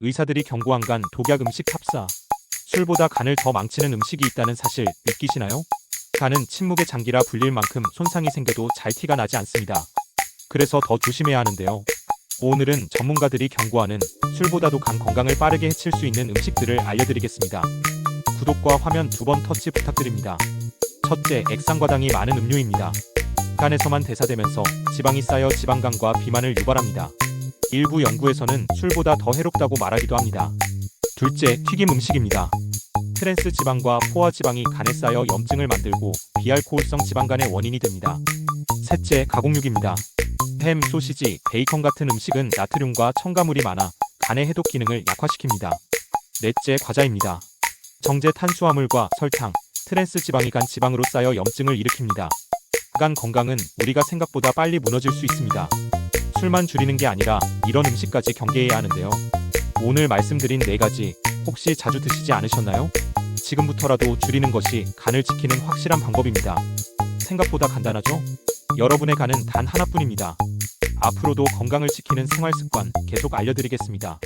의사들이 경고한 간 독약 음식 탑사. 술보다 간을 더 망치는 음식이 있다는 사실 믿기시나요? 간은 침묵의 장기라 불릴 만큼 손상이 생겨도 잘 티가 나지 않습니다. 그래서 더 조심해야 하는데요. 오늘은 전문가들이 경고하는 술보다도 간 건강을 빠르게 해칠 수 있는 음식들을 알려드리겠습니다. 구독과 화면 두 번 터치 부탁드립니다. 첫째, 액상과당이 많은 음료입니다. 간에서만 대사되면서 지방이 쌓여 지방간과 비만을 유발합니다. 일부 연구에서는 술보다 더 해롭다고 말하기도 합니다. 둘째, 튀김 음식입니다. 트랜스 지방과 포화 지방이 간에 쌓여 염증을 만들고 비알코올성 지방간의 원인이 됩니다. 셋째, 가공육입니다. 햄, 소시지, 베이컨 같은 음식은 나트륨과 첨가물이 많아 간의 해독 기능을 약화시킵니다. 넷째, 과자입니다. 정제 탄수화물과 설탕, 트랜스 지방이 간 지방으로 쌓여 염증을 일으킵니다. 간 건강은 우리가 생각보다 빨리 무너질 수 있습니다. 술만 줄이는 게 아니라 이런 음식까지 경계해야 하는데요. 오늘 말씀드린 네 가지 혹시 자주 드시지 않으셨나요? 지금부터라도 줄이는 것이 간을 지키는 확실한 방법입니다. 생각보다 간단하죠? 여러분의 간은 단 하나뿐입니다. 앞으로도 건강을 지키는 생활 습관 계속 알려드리겠습니다.